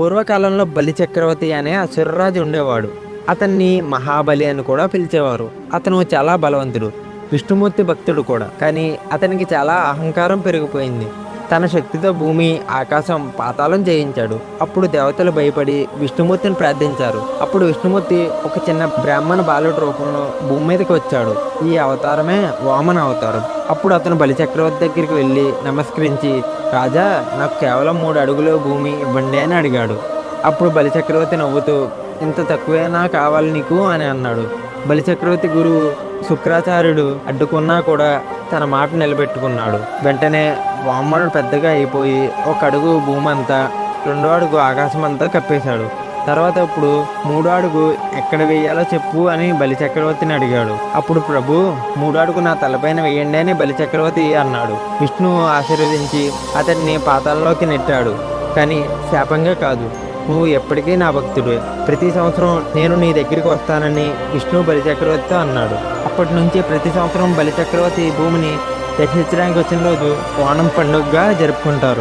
పూర్వకాలంలో బలి చక్రవర్తి అనే అసురరాజు ఉండేవాడు. అతన్ని మహాబలి అని కూడా పిలిచేవారు. అతను చాలా బలవంతుడు విష్ణుమూర్తి భక్తుడు కూడా. కానీ అతనికి చాలా అహంకారం పెరిగిపోయింది. తన శక్తితో భూమి ఆకాశం పాతాళం జయించాడు. అప్పుడు దేవతలు భయపడి విష్ణుమూర్తిని ప్రార్థించారు. అప్పుడు విష్ణుమూర్తి ఒక చిన్న బ్రాహ్మణ బాలుడి రూపంలో భూమి మీదకి వచ్చాడు. ఈ అవతారమే వామన అవతారం. అప్పుడు అతను బలిచక్రవర్తి దగ్గరికి వెళ్ళి నమస్కరించి రాజా నాకు కేవలం మూడు అడుగులు భూమి ఇవ్వండి అని అడిగాడు. అప్పుడు బలిచక్రవర్తి నవ్వుతూ ఇంత తక్కువేనా కావాలి నీకు అని అన్నాడు. బలిచక్రవర్తి గురువు శుక్రాచార్యుడు అడ్డుకున్నా కూడా తన మాట నిలబెట్టుకున్నాడు. వెంటనే వామనుడు పెద్దగా అయిపోయి ఒక అడుగు భూమి అంతా రెండో అడుగు ఆకాశం అంతా కప్పేశాడు. తర్వాత ఇప్పుడు మూడో అడుగు ఎక్కడ వేయాలో చెప్పు అని బలి చక్రవర్తిని అడిగాడు. అప్పుడు ప్రభు మూడో అడుగు నా తలపైన వేయండి అని బలి చక్రవర్తి అన్నాడు. విష్ణువు ఆశీర్వదించి అతన్ని పాతాల్లోకి నెట్టాడు. కానీ శాపంగా కాదు. నువ్వు ఎప్పటికీ నా భక్తుడు. ప్రతి సంవత్సరం నేను నీ దగ్గరికి వస్తానని విష్ణు బలిచక్రవర్తితో అన్నాడు. అప్పటి నుంచి ప్రతి సంవత్సరం బలిచక్రవర్తి భూమిని దర్శించడానికి వచ్చిన రోజు ఓణం పండుగగా జరుపుకుంటారు.